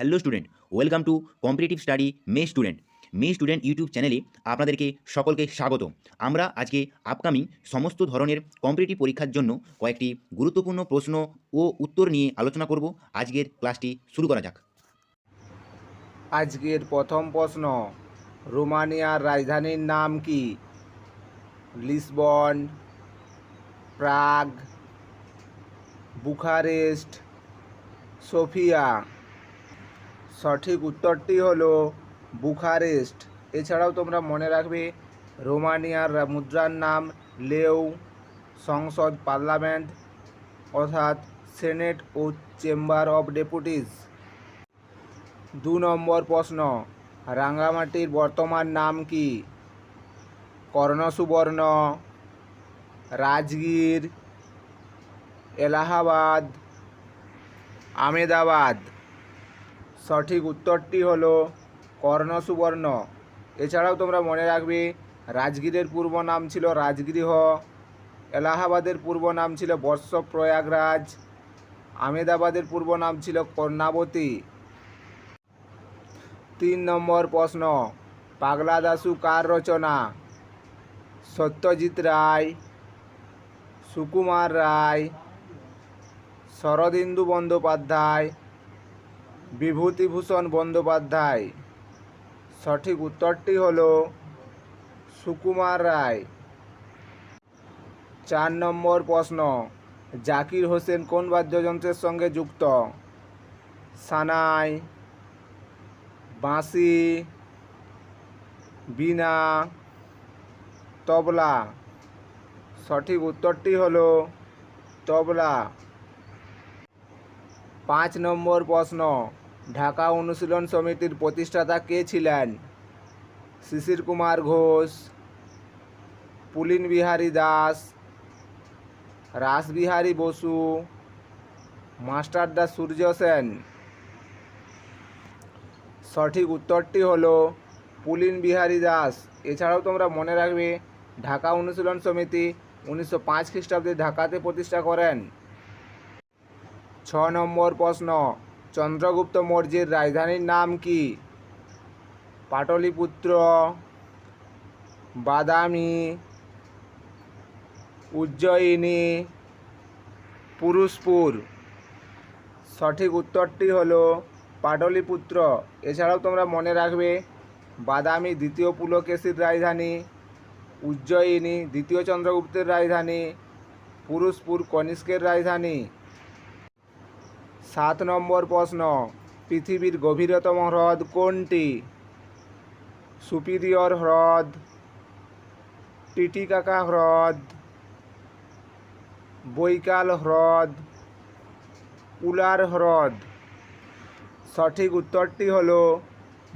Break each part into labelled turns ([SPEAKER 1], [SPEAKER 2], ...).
[SPEAKER 1] Hello student welcome to competitive study may student may student YouTube চ্যানেলে আপনাদেরকে সকলকে স্বাগত। আমরা আজকে আপকামিং সমস্ত ধরনের কম্পিটিটিভ পরীক্ষার জন্য কয়েকটি গুরুত্বপূর্ণ প্রশ্ন ও উত্তর নিয়ে আলোচনা করব। আজকের ক্লাসটি শুরু করা যাক।
[SPEAKER 2] আজকের প্রথম প্রশ্ন, রোমানিয়ার রাজধানীর নাম কি? Lisbon, Prague, Bucharest, Sofia. সঠিক উত্তরটি হলো বুখারেস্ট। এছাড়াও তোমরা মনে রাখবে, রোমানিয়ার মুদ্রার নাম লেউ সংসদ পার্লামেন্ট, অর্থাৎ সেনেট ও চেম্বার অফ ডেপুটিস দু নম্বর প্রশ্ন, রাঙ্গামাটির বর্তমান নাম কি? কর্ণসুবর্ণ, রাজগীর, এলাহাবাদ, আমেদাবাদ। সঠিক উত্তরটি হলো কর্ণসুবর্ণ এছাড়াও তোমরা মনে রাখবে, রাজগীরের পূর্ব নাম ছিল রাজগৃহ, এলাহাবাদের পূর্ব নাম ছিল বর্ষ প্রয়াগরাজ আমেদাবাদের পূর্ব নাম ছিল কর্ণাবতী। তিন নম্বর প্রশ্ন, পাগলা দাসু কার রচনা? সত্যজিৎ রায়, সুকুমার রায়, শরদিন্দু বন্দ্যোপাধ্যায় বিভূতিভূষণ বন্দ্যোপাধ্যায়। সঠিক উত্তরটি হল সুকুমার রায়। চার নম্বর প্রশ্ন, জাকির হোসেন কোন বাদ্যযন্ত্রের সঙ্গে যুক্ত? সানাই, বাঁশি, বীণা, তবলা। সঠিক উত্তরটি হলো তবলা। পাঁচ নম্বর প্রশ্ন ঢাকা অনুশীলন সমিতির প্রতিষ্ঠাতা কে ছিলেন? শিশির কুমার ঘোষ, পুলিন বিহারী দাস রাসবিহারী বসু মাস্টারদা সূর্য সেন। সঠিক উত্তরটি হলো পুলিন বিহারী দাস। এছাড়াও তোমরা মনে রাখবে, ঢাকা অনুশীলন সমিতি উনিশশো পাঁচ খ্রিস্টাব্দে ঢাকাতে প্রতিষ্ঠা করেন। ছ নম্বর প্রশ্ন চন্দ্রগুপ্ত মৌর্যের রাজধানীর নাম কি? পাটলিপুত্র, বাদামি, উজ্জয়িনী, পুরুষপুর। সঠিক উত্তরটি হলো পাটলিপুত্র। এছাড়াও তোমরা মনে রাখবে, বাদামি দ্বিতীয় পুলকেশীর রাজধানী, উজ্জয়িনী দ্বিতীয় চন্দ্রগুপ্তের রাজধানী, পুরুষপুর কনিষ্কের রাজধানী। সাত নম্বর প্রশ্ন, পৃথিবীর গভীরতম হ্রদ কোনটি? সুপিরিয়র হ্রদ, টিটিকাকা হ্রদ, বৈকাল হ্রদ, উলার হ্রদ। সঠিক উত্তরটি হলো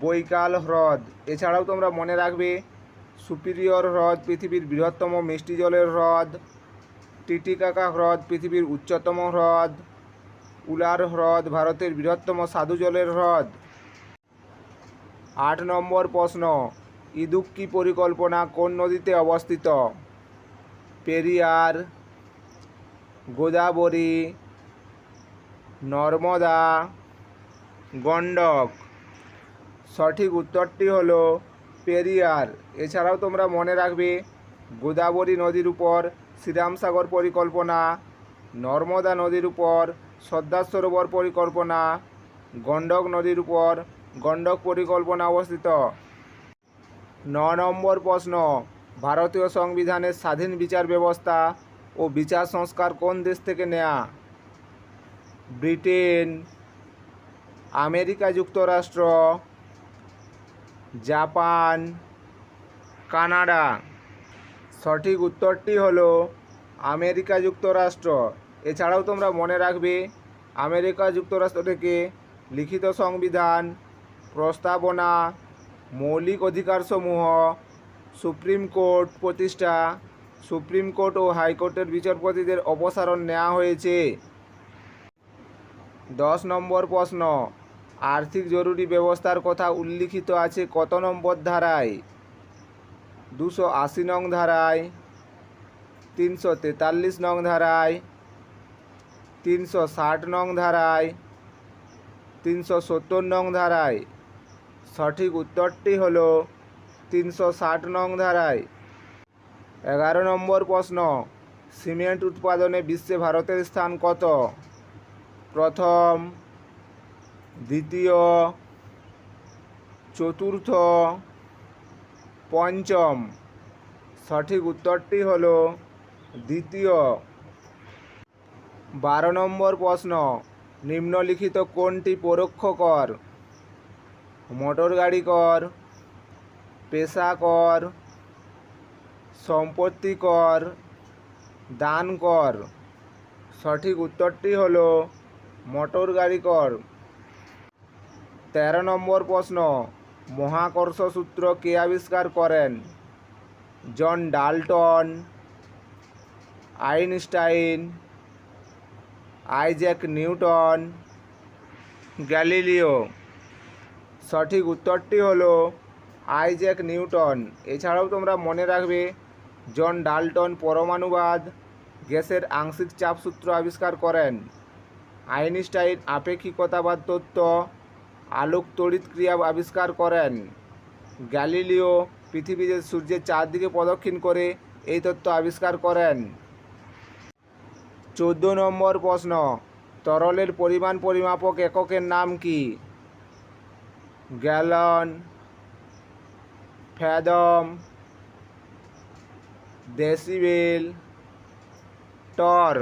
[SPEAKER 2] বৈকাল হ্রদ। এছাড়াও তোমরা মনে রাখবে, সুপিরিয়র হ্রদ পৃথিবীর বৃহত্তম মিষ্টি জলের হ্রদ, টিটিকাকা হ্রদ পৃথিবীর উচ্চতম হ্রদ উলার হ্রদ ভারতের বৃহত্তম সাধু জলের হ্রদ। আট নম্বর প্রশ্ন ইদুক্কি পরিকল্পনা কোন নদীতে অবস্থিত? পেরিয়ার, গোদাবরী, নর্মদা, গণ্ডক। সঠিক উত্তরটি হলো পেরিয়ার। এছাড়াও তোমরা মনে রাখবে, গোদাবরী নদীর উপর শ্রীরামসাগর পরিকল্পনা, নর্মদা নদীর উপর সর্দার সরোবর পরিকল্পনা, গণ্ডক নদীর উপর গণ্ডক পরিকল্পনা অবস্থিত। ন নম্বর প্রশ্ন, ভারতীয় সংবিধানের স্বাধীন বিচার ব্যবস্থা ও বিচার সংস্কার কোন দেশ থেকে নেয়া? ব্রিটেন, আমেরিকা যুক্তরাষ্ট্র, জাপান, কানাডা। সঠিক উত্তরটি হলো আমেরিকা যুক্তরাষ্ট্র। এছাড়াও তোমরা মনে রাখবে আমেরিকা যুক্তরাষ্ট্র থেকে লিখিত সংবিধান, প্রস্তাবনা, মৌলিক অধিকারসমূহ, সুপ্রিম কোর্ট প্রতিষ্ঠা, সুপ্রিম কোর্ট ও হাইকোর্টের বিচারপতিদের অপসারণ নেওয়া হয়েছে। দশ নম্বর প্রশ্ন, আর্থিক জরুরি ব্যবস্থার কথা উল্লিখিত আছে কত নম্বর ধারায়? দুশো আশি নং ধারায়, তিনশো তেতাল্লিশ নং ধারায় তিনশো ষাট নং ধারায়, তিনশো সত্তর নং ধারায়। সঠিক উত্তরটি হল তিনশো ষাট নং ধারায়। এগারো নম্বর প্রশ্ন, সিমেন্ট উৎপাদনে বিশ্বে ভারতের স্থান কত? প্রথম, দ্বিতীয়, চতুর্থ, পঞ্চম। সঠিক উত্তরটি হল দ্বিতীয়। বারো নম্বর প্রশ্ন, নিম্নলিখিত কোনটি পরোক্ষ কর? মোটর গাড়ি কর, পেশা কর, সম্পত্তি কর, দান কর। সঠিক উত্তরটি হল মোটর গাড়ি কর। তেরো নম্বর প্রশ্ন, মহাকর্ষ সূত্র কে আবিষ্কার করেন? John Dalton, Einstein Isaac Newton, Galileo. সঠিক উত্তরটি হলো আইজ্যাক নিউটন। এছাড়াও তোমরা মনে রাখবে, জন ডাল্টন পরমাণুবাদ গ্যাসের আংশিক চাপ সূত্র আবিষ্কার করেন। আইনস্টাইন আপেক্ষিকতাবাদ তত্ত্ব আলোক তড়িৎ ক্রিয়া আবিষ্কার করেন। গ্যালিলিও পৃথিবীতে সূর্যের চারদিকে প্রদক্ষিণ করে এই তত্ত্ব আবিষ্কার করেন। চোদ্দ নম্বর প্রশ্ন। তরলের পরিমাণ পরিমাপক এককের নাম কি? Gallon, fathom, decibel, torr.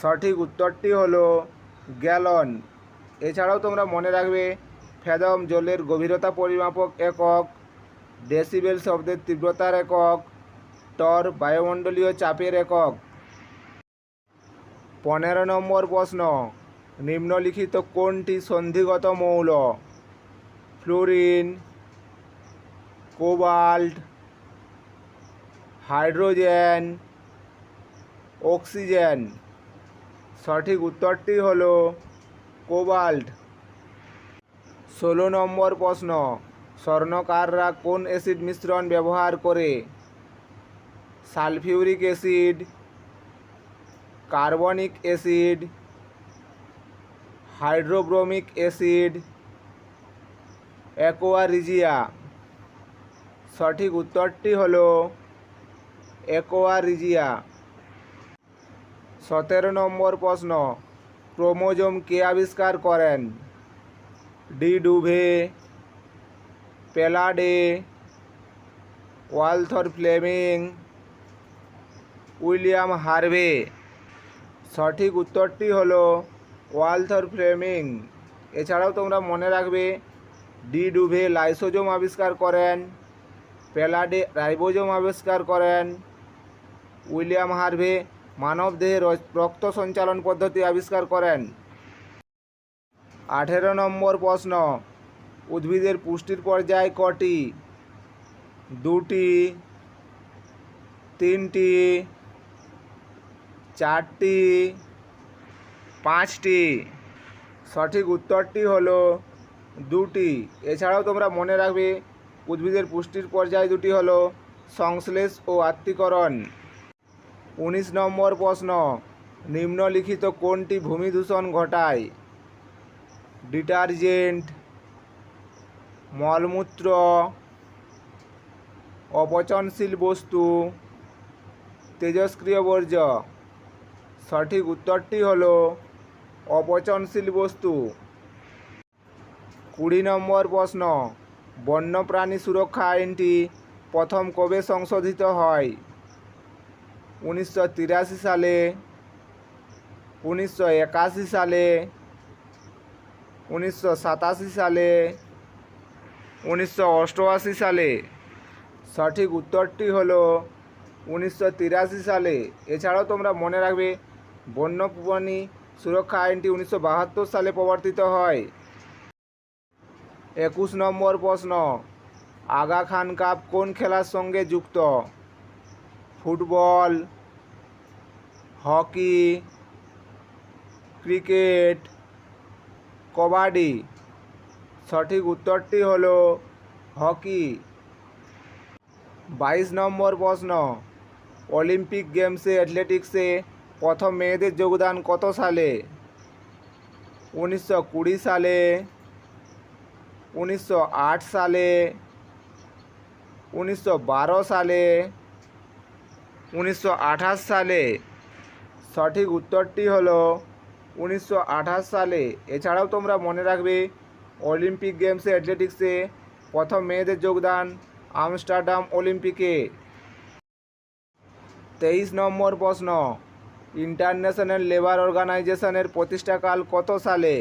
[SPEAKER 2] সঠিক উত্তরটি হলো গ্যালন। এছাড়াও তোমরা মনে রাখবে, ফ্যাদম জলের গভীরতা পরিমাপক একক, ডেসিবেল শব্দের তীব্রতার একক, টর বায়ুমণ্ডলীয় চাপের একক। পনেরো নম্বর প্রশ্ন, নিম্নলিখিত কোনটি সন্ধিগত মৌল? Fluorine, cobalt, hydrogen, oxygen. সঠিক উত্তরটি হলো কোবাল্ট। ষোলো নম্বর প্রশ্ন, স্বর্ণকাররা কোন অ্যাসিড মিশ্রণ ব্যবহার করে? Sulphuric acid carbonic acid, hydrobromic acid, aqua regia. সঠিক উত্তরটি হলো অ্যাকোয়ারিজিয়া। সতেরো নম্বর প্রশ্ন, ক্রোমোজোম কে আবিষ্কার করেন? De Duve, Palade, Walther Flemming, William Harvey. সঠিক উত্তরটি হলো ওয়ালথর ফ্লেমিং। এছাড়াও তোমরা মনে রাখবে, ডি ডুভে লাইসোজোম আবিষ্কার করেন, পেলাডে রাইবোজোম আবিষ্কার করেন, উইলিয়াম হার্ভে মানবদেহে রক্ত সঞ্চালন পদ্ধতি আবিষ্কার করেন। আঠেরো নম্বর প্রশ্ন, উদ্ভিদের পুষ্টির পর্যায় কটি? দুটি, তিনটি চারটি, পাঁচটি। সঠিক উত্তরটি হলো দুটি। এছাড়াও তোমরা মনে রাখবে, উদ্ভিদের পুষ্টির পর্যায় দুটি হলো সংশ্লেষ ও আত্মীকরণ উনিশ নম্বর প্রশ্ন, নিম্নলিখিত কোনটি ভূমি দূষণ ঘটায়? ডিটারজেন্ট, মলমূত্র, অপচনশীল বস্তু, তেজস্ক্রিয় বর্জ্য। সঠিক উত্তরটি হল অপচনশীল বস্তু। কুড়ি নম্বর প্রশ্ন, বন্যপ্রাণী সুরক্ষা আইনটি প্রথম কবে সংশোধিত হয়? উনিশশো তিরাশি সালে, উনিশশো একাশি সালে, উনিশশো সাতাশি সালে, উনিশশো অষ্টআশি সালে। সঠিক উত্তরটি হলো উনিশশো সালে। এছাড়াও তোমরা মনে রাখবে বন্যপ্রাণী সুরক্ষা আইনটি উনিশশো বাহাত্তর সালে প্রবর্তিত হয়। একুশ নম্বর প্রশ্ন, আগা খান কাপ কোন খেলার সঙ্গে যুক্ত? Football, hockey, cricket, kabaddi. সঠিক উত্তরটি হলো হকি। বাইশ নম্বর প্রশ্ন, অলিম্পিক গেমসে, অ্যাথলেটিক্সে প্রথম মেয়েদের যোগদান কত সালে? উনিশশো কুড়ি সালে, উনিশশো আট সালে, উনিশশো বারো সালে, উনিশশো আঠাশ সালে। সঠিক উত্তরটি হলো উনিশশো আঠাশ সালে। এছাড়াও তোমরা মনে রাখবে, অলিম্পিক গেমসে অ্যাথলেটিক্সে প্রথম মেয়েদের যোগদান আমস্টারডাম অলিম্পিকে। তেইশ নম্বর প্রশ্ন ইন্টারন্যাশনাল লেবার অর্গানাইজেশনের প্রতিষ্ঠাকাল কত সালে?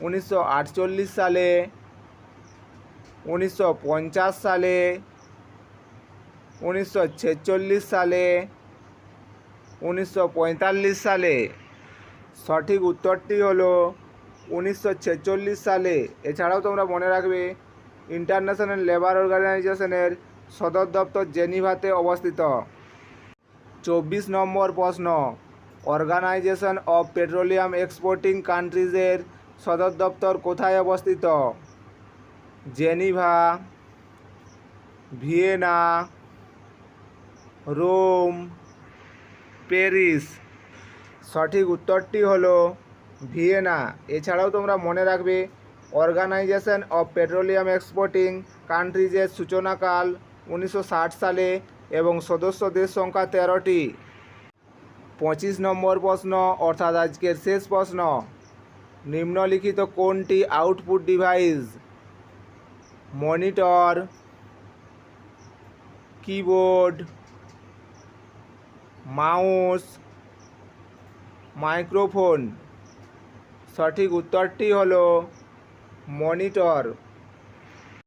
[SPEAKER 2] উনিশশো আটচল্লিশ সালে, উনিশশো পঞ্চাশ সালে, উনিশশো ছেচল্লিশ সালে, উনিশশো পঁয়তাল্লিশ সালে। সঠিক উত্তরটি হলো উনিশশো সালে। এছাড়াও তোমরা মনে রাখবে, ইন্টারন্যাশনাল লেবার অর্গানাইজেশনের সদর দপ্তর জেনিভাতে অবস্থিত। চব্বিশ নম্বর প্রশ্ন। অর্গানাইজেশন অফ পেট্রোলিয়াম এক্সপোর্টিং কান্ট্রিজের সদর দপ্তর কোথায় অবস্থিত? Geneva, Vienna, Rome, Paris. সঠিক উত্তরটি হলো ভিয়েনা। এছাড়াও তোমরা মনে রাখবে, অর্গানাইজেশন অফ পেট্রোলিয়াম এক্সপোর্টিং কান্ট্রিজের সূচনাকাল উনিশশো ষাট সালে এবং সদস্য দেশ সংখ্যা তেরোটি। পঁচিশ নম্বর প্রশ্ন, অর্থাৎ আজকের শেষ প্রশ্ন, নিম্নলিখিত কোনটি output device monitor keyboard mouse microphone সঠিক উত্তরটি হলো মনিটর।